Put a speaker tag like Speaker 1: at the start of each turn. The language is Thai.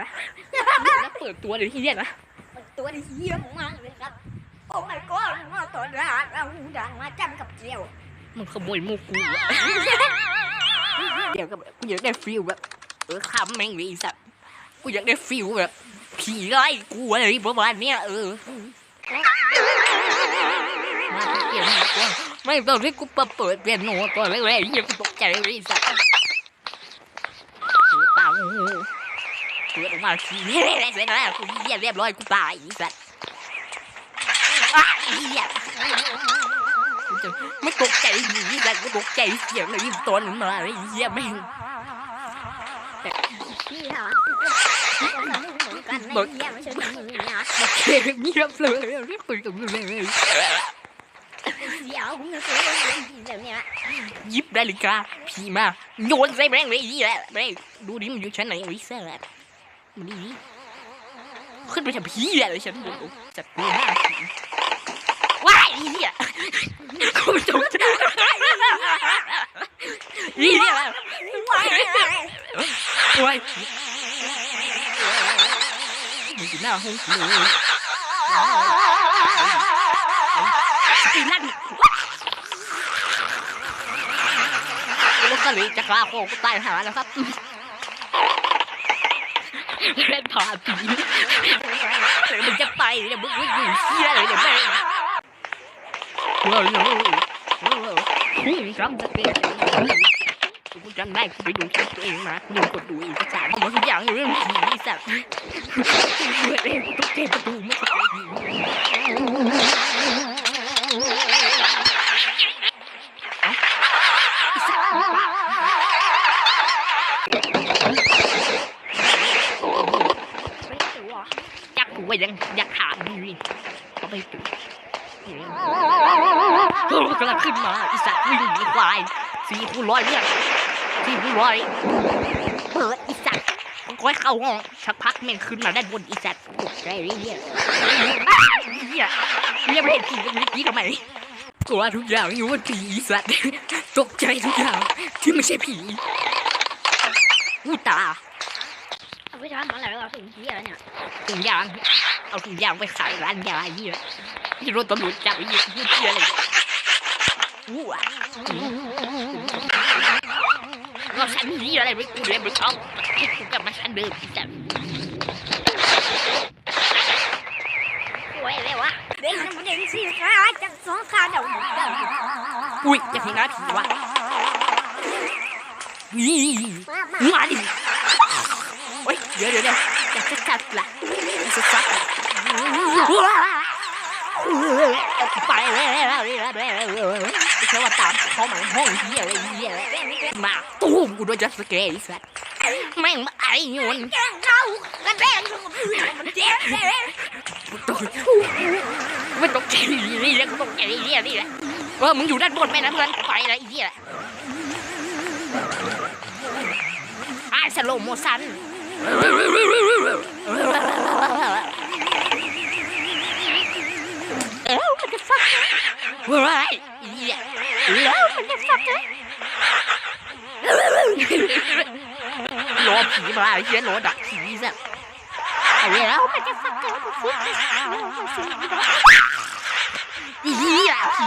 Speaker 1: นะแล้วเปิดตัวเดี๋ยวที่เนี่ยนะ
Speaker 2: ตัวนี้เยี่ยมมากเลยครับ โอ้ my god มาตัวด่างเอาหูด่างมาจำกับเจียว
Speaker 1: มึงขโมยมุกกูอะเดี๋ยวก็แบบกูอยากได้ฟิลแบบเออคำแม่งเลยไอ้สัตว์กูอยากได้ฟิลแบบผีไล่กูอะไรประมาณเนี้ยเออมาเปลี่ยนหมดว่ะไม่ตอนที่กูเปิดเปิดเปลี่ยนโน้ตก่อนแรกๆเหี้ยังกูตกใจเลยไอ้สัตว์เสือตาโอ้โห เสือออกมาทีนี้เสร็จแล้วกูเหี้ยเรียบร้อยกูตายอ้สัตว์อ้าวไอ้เหี้ยไม่ตกใจหนีแต่กูตกใจเสียงเลยตัวนั้นมาไอ้เหี้ยแม่ง
Speaker 2: พี่เหรอเหมือนกันนะเยี่ยมไม่ใช่มึงนะ
Speaker 1: มเก่งเงียบเลยรีบปืนกับมึงเลย
Speaker 2: เดี๋ยวมึงจะซื้อเดี๋ยวนี้า
Speaker 1: ฬิกาผีมาโยนใส่แม่งเลยไอ้เหี้ยแม่งดูดิมันอยู่ชั้นไหนไอ้แซ่บ มันดีขึ้นไปทำผีอะไรฉันดูจัดตัวหน้าผีว้ายไอ้เหี้ยกูจงใจนี่เนี่ย
Speaker 2: ว้าย
Speaker 1: ว้ายมึงอยู่หน้าห้องกูเลยตีลั่นล้วก็เลยจะกล้าโคกตายหาแล้วครับ เล่นผ่าผีเดี๋ยวมึงจะไปเดี๋ยวมึงวิ่งเชี่ยเลยเดี๋ยวแม่งว้าวจำจะเป็นกูจำได้กูไปดูคลิปตัวเองมากูลืมกดดูเอกสารหมดทุกอย่างอยู่เรื่องผีสัตว์เปิดเองตุ๊กเกประตูไม่ใช่ผีอ ยังอยากถามดีเขาไปดูกำลังขึ้นมาอีสัตว์วิ่งหนีควายสี่คูณร้อยเนี่ยสี่คูณร้อยเปิดอีสัตว์มันก็ให้เข้าห้องสักพักแม่งขึ้นมาด้านบนอีสัตว์ตกใจเลยเนี่ยเฮียเฮียไม่เห็นผีกันเมื่อกี้ทำไมกลัวทุกอย่างอยู่ว่าผีอีสัตว์ตกใจทุกอย่างที่ไม่ใช่ผีอู้ตา
Speaker 2: เอาไปทำอะไรเราถึงเยี่ยเนี่ย
Speaker 1: ถุงยางเอาถุงยางไปขายร้านยาไอ้เหี้ยที่รถตำรวจจับไอ้เหี้ยพูดเหี้ยอะไรอู้อะเราฉันนี่อะไรไม่กูเรียนไม่ชอบให้กูกลับมาชั้นเดิมอีจัน
Speaker 2: ป่วยเลยวะเด็กมันเด็กสิขาจากสองขาเดาเดา
Speaker 1: อุ้ยจะเห็นหน้าผีวะนี่
Speaker 2: มามา
Speaker 1: มาดิโอ้ย เดี๋ยวเดี๋ยวเดี๋ยวอยากจะจัดละอยากจะจัดละไปแล้วไม่ว่าตามเขามาห้องเหี้ยอะไรเหี้ยมาตู้มกูโดนจัดสเกย์ไอ้สัสแม่งมาไอ้ยน
Speaker 2: เขากระแดงมันเจ็บเลย
Speaker 1: ตกไม่ตกใจนี่แหละกูตกใจนี่แหละนี่แหละเออมึงอยู่ด้านบนไหมนะเพื่อนไปอะไรอีกเนี่ยไอ้สโลโมซัน เอ้ามันจะฟักอะไรอีเนี่ยแล้วมันจะฟักเลยรอผีมาเหี้ยรอดักผีซะเอาแล้วมันจะฟักเลยมันฟักเลยอีอะผี